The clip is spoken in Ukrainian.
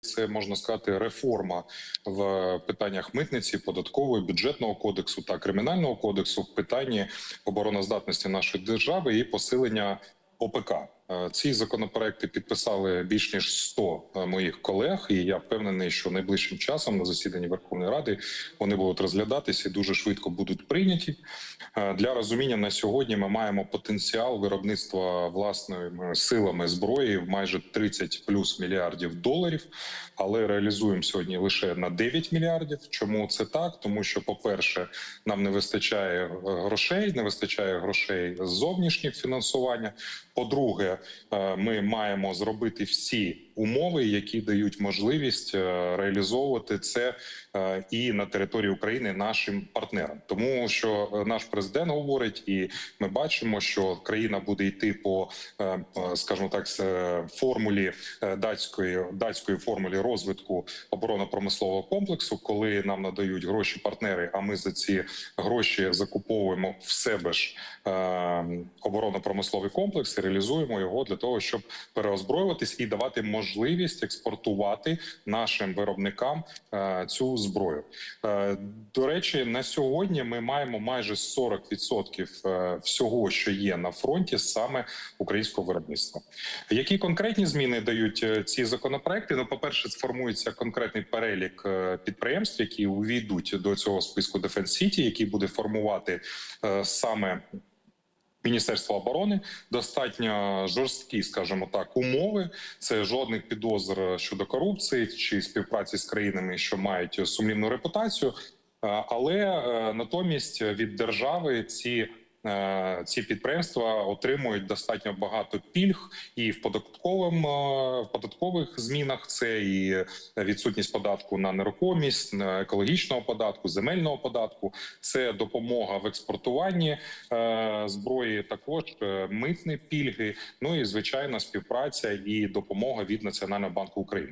Це можна сказати реформа в питаннях митниці, податкової, бюджетного кодексу та кримінального кодексу в питанні обороноздатності нашої держави і посилення ОПК. Е, Ці законопроекти підписали більш ніж 100 моїх колег, і я впевнений, що найближчим часом на засіданні Верховної Ради вони будуть розглядатися і дуже швидко будуть прийняті. Е, Для розуміння на сьогодні ми маємо потенціал виробництва власними силами зброї в майже 30 плюс мільярдів доларів, але реалізуємо сьогодні лише на 9 мільярдів. Чому це так? Тому що, по-перше, нам не вистачає е, грошей, не вистачає грошей зовнішніх фінансування. По-друге, е, ми маємо зробити всі умови, які дають можливість е, реалізовувати це е, і на території України нашим партнерам, тому що е, наш президент говорить, і ми бачимо, що країна буде йти по, скажімо так, формулі датської датської формулі розвитку оборонно-промислового комплексу, коли нам надають гроші партнери, а ми за ці гроші закуповуємо в себе ж оборонно-промисловий комплекс і реалізуємо його для того, щоб переозброюватись і давати можливість експортувати нашим виробникам е, цю зброю. Е, До речі, на сьогодні ми маємо майже 40% е, всього, що є на фронті, саме українського виробництва. Які конкретні зміни дають ці законопроекти? Ну, по перше, сформується конкретний перелік підприємств, які увійдуть до цього списку Defense City, який буде формувати саме. Міністерство оборони достатньо жорсткі, скажімо так, умови. Це жодних підозр щодо корупції чи співпраці з країнами, що мають сумнівну репутацію. Але е, натомість від держави ці. Е, Ці підприємства отримують достатньо багато пільг і в податковим е, в податкових змінах. Це і відсутність податку на нерухомість, екологічного податку, земельного податку. Це допомога в експортуванні е, зброї, також митні пільги. Ну і звичайна співпраця і допомога від Національного банку України.